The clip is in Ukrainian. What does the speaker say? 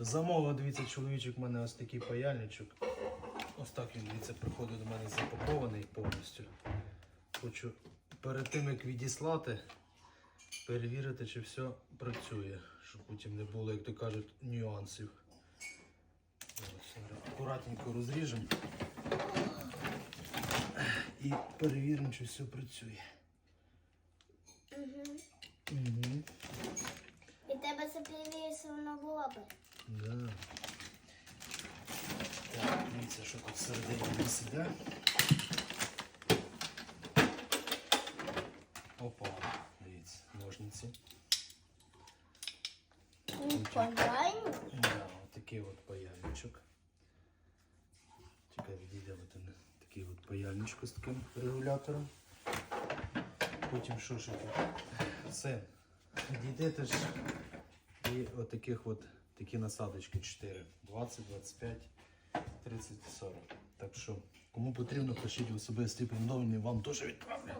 Замовив, дивіться, чоловічок в мене ось такий паяльничок. Ось так він дивіться, приходить до мене запакований повністю. Хочу перед тим як відіслати, перевірити, чи все працює, щоб потім не було, як то кажуть, нюансів. Акуратненько розріжемо і перевіримо, чи все працює. Угу. Угу. І тебе це перевірити воно було би. Да. Так, дивіться, що тут всередині у нас іде. Опа, дивіться, ножниці. Погайно. Да, от такий от паяльничок. Чекай, відійде от він, такий от паяльничок з таким регулятором. Потім що ще тут? Все. Відійдете ж і от таких от такі насадочки 4. 20, 25, 30, 40. Так що, кому потрібно, пишіть особисті повідомлення, вам теж відправлю.